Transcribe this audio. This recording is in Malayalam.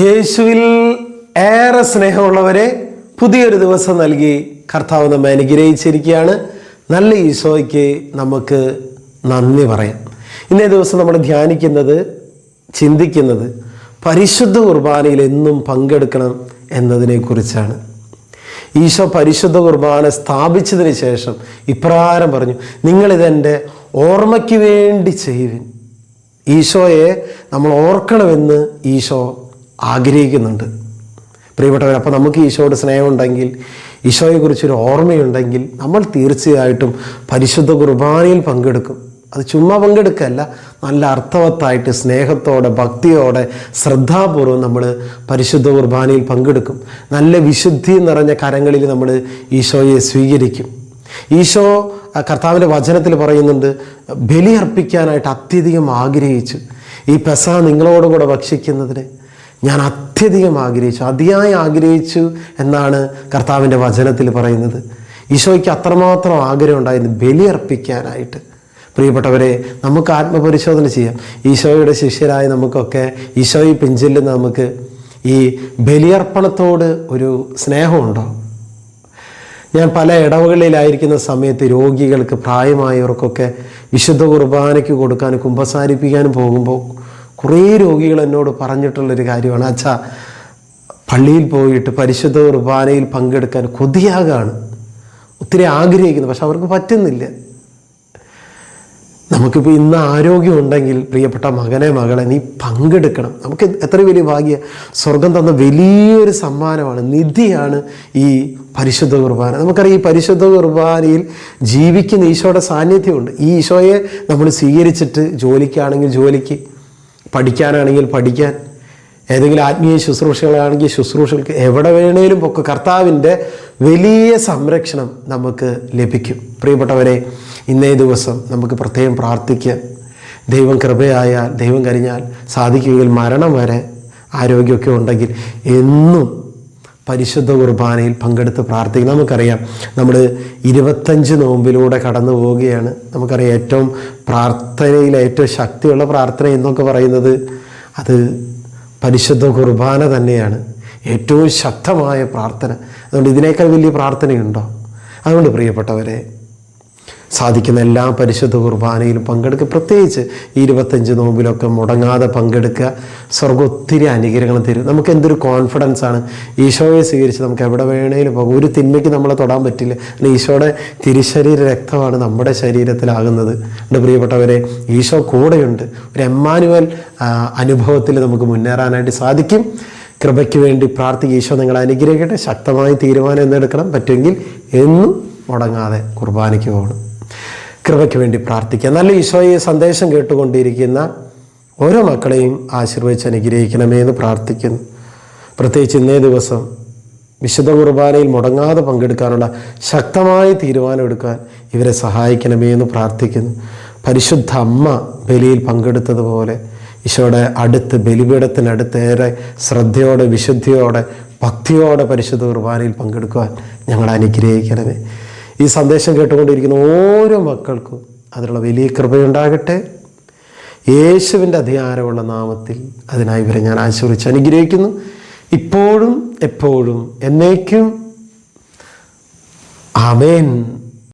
യേശുവിൽ ഏറെ സ്നേഹമുള്ളവരെ പുതിയൊരു ദിവസം നൽകി കർത്താവ് നമ്മെ അനുഗ്രഹിച്ചിരിക്കുകയാണ്. നല്ല ഈശോയ്ക്ക് നമുക്ക് നന്ദി പറയാം. ഇന്നേ ദിവസം നമ്മൾ ധ്യാനിക്കുന്നത് ചിന്തിക്കുന്നത് പരിശുദ്ധ കുർബാനയിൽ എന്നും പങ്കെടുക്കണം എന്നതിനെക്കുറിച്ചാണ്. ഈശോ പരിശുദ്ധ കുർബാന സ്ഥാപിച്ചതിന് ശേഷം ഇപ്രകാരം പറഞ്ഞു നിങ്ങളിതെന്റെ ഓർമ്മയ്ക്ക് വേണ്ടി ചെയ്യുവിൻ. ഈശോയെ നമ്മൾ ഓർക്കണമെന്ന് ഈശോ ആഗ്രഹിക്കുന്നുണ്ട്. പ്രിയപ്പെട്ടവർ അപ്പോൾ നമുക്ക് ഈശോയുടെ സ്നേഹമുണ്ടെങ്കിൽ ഈശോയെക്കുറിച്ചൊരു ഓർമ്മയുണ്ടെങ്കിൽ നമ്മൾ തീർച്ചയായിട്ടും പരിശുദ്ധ കുർബാനയിൽ പങ്കെടുക്കും. അത് ചുമ്മാ പങ്കെടുക്കല്ല നല്ല അർത്ഥവത്തായിട്ട് സ്നേഹത്തോടെ ഭക്തിയോടെ ശ്രദ്ധാപൂർവം നമ്മൾ പരിശുദ്ധ കുർബാനയിൽ പങ്കെടുക്കും. നല്ല വിശുദ്ധി നിറഞ്ഞ കരങ്ങളിൽ നമ്മൾ ഈശോയെ സ്വീകരിക്കും. ഈശോ കർത്താവിന്റെ വചനത്തിൽ പറയുന്നുണ്ട് ബലി അർപ്പിക്കാനായിട്ട് അത്യധികം ആഗ്രഹിച്ചു. ഈ പെസ നിങ്ങളോടുകൂടെ ഭക്ഷിക്കുന്നതിന് ഞാൻ അത്യധികം ആഗ്രഹിച്ചു അതിയായി ആഗ്രഹിച്ചു എന്നാണ് കർത്താവിന്റെ വചനത്തിൽ പറയുന്നത്. ഈശോയ്ക്ക് അത്രമാത്രം ആഗ്രഹം ഉണ്ടായിരുന്നു ബലി അർപ്പിക്കാനായിട്ട് പ്രിയപ്പെട്ടവരെ നമുക്ക് ആത്മപരിശോധന ചെയ്യാം. ഈശോയുടെ ശിഷ്യരായ നമുക്കൊക്കെ ഈശോയെ പിഞ്ചില്ലുന്ന നമുക്ക് ഈ ബലിയർപ്പണത്തോട് ഒരു സ്നേഹമുണ്ടോ? ഞാൻ പല ഇടവകളിലായിരിക്കുന്ന സമയത്ത് രോഗികൾക്ക് പ്രായമായവർക്കൊക്കെ വിശുദ്ധ കുർബാനയ്ക്ക് കൊടുക്കാൻ കുമ്പസാരിപ്പിക്കാനും പോകുമ്പോൾ കുറേ രോഗികൾ എന്നോട് പറഞ്ഞിട്ടുള്ളൊരു കാര്യമാണ്. അച്ഛാ പള്ളിയിൽ പോയിട്ട് പരിശുദ്ധ കുർബാനയിൽ പങ്കെടുക്കാൻ കൊതിയാകാണ്. ഒത്തിരി ആഗ്രഹിക്കുന്നു പക്ഷെ അവർക്ക് പറ്റുന്നില്ല. നമുക്കിപ്പോൾ ഇന്ന് ആരോഗ്യം ഉണ്ടെങ്കിൽ പ്രിയപ്പെട്ട മകനെ മകളെ നീ പങ്കെടുക്കണം. നമുക്ക് എത്ര വലിയ ഭാഗ്യ. സ്വർഗം തന്ന വലിയൊരു സമ്മാനമാണ് നിധിയാണ് ഈ പരിശുദ്ധ കുർബാന. നമുക്കറിയാം ഈ പരിശുദ്ധ കുർബാനയിൽ ജീവിക്കുന്ന ഈശോയുടെ സാന്നിധ്യമുണ്ട്. ഈ ഈശോയെ നമ്മൾ സ്വീകരിച്ചിട്ട് ജോലിക്കാണെങ്കിൽ ജോലിക്ക് പഠിക്കാനാണെങ്കിൽ പഠിക്കാൻ ഏതെങ്കിലും ആത്മീയ ശുശ്രൂഷകളാണെങ്കിൽ ശുശ്രൂഷകൾക്ക് എവിടെ വേണേലും ഒക്കെ കർത്താവിന്റെ വലിയ സംരക്ഷണം നമുക്ക് ലഭിക്കും. പ്രിയപ്പെട്ടവരെ ഇന്നേ ദിവസം നമുക്ക് പ്രത്യേകം പ്രാർത്ഥിക്കാം. ദൈവം കൃപയായാൽ ദൈവം കരിഞ്ഞാൽ സാധിക്കുമെങ്കിൽ മരണം വരെ ആരോഗ്യമൊക്കെ ഉണ്ടെങ്കിൽ എന്നും പരിശുദ്ധ കുർബാനയിൽ പങ്കെടുത്ത് പ്രാർത്ഥിക്കും നമുക്കറിയാം നമ്മൾ ഇരുപത്തഞ്ച് നോമ്പിലൂടെ കടന്നു പോവുകയാണ്. നമുക്കറിയാം ഏറ്റവും പ്രാർത്ഥനയിൽ ഏറ്റവും ശക്തിയുള്ള പ്രാർത്ഥന എന്നൊക്കെ പറയുന്നത് അത് പരിശുദ്ധ കുർബാന തന്നെയാണ്. ഏറ്റവും ശക്തമായ പ്രാർത്ഥന. അതുകൊണ്ട് ഇതിനേക്കാൾ വലിയ പ്രാർത്ഥനയുണ്ടോ? അതുകൊണ്ട് പ്രിയപ്പെട്ടവരെ സാധിക്കുന്ന എല്ലാ പരിശുദ്ധ കുർബാനയിലും പങ്കെടുക്കുക. പ്രത്യേകിച്ച് ഇരുപത്തഞ്ച് നോമ്പിലൊക്കെ മുടങ്ങാതെ പങ്കെടുക്കുക. സ്വർഗം ഒത്തിരി അനുഗ്രഹങ്ങൾ തരും. നമുക്ക് എന്തൊരു കോൺഫിഡൻസ് ആണ്. ഈശോയെ സ്വീകരിച്ച് നമുക്ക് എവിടെ വേണേലും പോകും. ഒരു തിന്മയ്ക്ക് നമ്മളെ തൊടാൻ പറ്റില്ല. ഈശോയുടെ തിരുശരീര രക്തമാണ് നമ്മുടെ ശരീരത്തിലാകുന്നത്. എന്റെ പ്രിയപ്പെട്ടവരെ ഈശോ കൂടെയുണ്ട്. ഒരു എമ്മാനുവൽ അനുഭവത്തിൽ നമുക്ക് മുന്നേറാനായിട്ട് സാധിക്കും. കൃപയ്ക്ക് വേണ്ടി പ്രാർത്ഥിക്കുക. ഈശോ നിങ്ങളെ അനുഗ്രഹിക്കട്ടെ. ശക്തമായി തീരുമാനം എന്നെടുക്കണം പറ്റുമെങ്കിൽ എന്നും മുടങ്ങാതെ കുർബാനയ്ക്ക് പോകണം. കൃപയ്ക്ക് വേണ്ടി പ്രാർത്ഥിക്കുക നല്ല ഈശോയെ സന്ദേശം കേട്ടുകൊണ്ടിരിക്കുന്ന ഓരോ മക്കളെയും ആശീർവദിച്ച് അനുഗ്രഹിക്കണമേ എന്ന് പ്രാർത്ഥിക്കുന്നു. പ്രത്യേകിച്ച് ഇന്നേ ദിവസം വിശുദ്ധ കുർബാനയിൽ മുടങ്ങാതെ പങ്കെടുക്കാനുള്ള ശക്തമായ തീരുമാനമെടുക്കാൻ ഇവരെ സഹായിക്കണമേ എന്ന് പ്രാർത്ഥിക്കുന്നു. പരിശുദ്ധ അമ്മ ബലിയിൽ പങ്കെടുത്തതുപോലെ ഈശോയുടെ അടുത്ത് ബലിപീഠത്തിനടുത്ത് ഏറെ ശ്രദ്ധയോടെ വിശുദ്ധിയോടെ ഭക്തിയോടെ പരിശുദ്ധ കുർബാനയിൽ പങ്കെടുക്കുവാൻ ഞങ്ങൾ അനുഗ്രഹിക്കണമേ. ഈ സന്ദേശം കേട്ടുകൊണ്ടിരിക്കുന്ന ഓരോ മക്കൾക്കും അതിനുള്ള വലിയ കൃപയുണ്ടാകട്ടെ. യേശുവിന്റെ അധികാരമുള്ള നാമത്തിൽ അതിനായി ഇവരെ ഞാൻ ആശീർവിച്ച് അനുഗ്രഹിക്കുന്നു. ഇപ്പോഴും എപ്പോഴും എന്നേക്കും. ആമേൻ.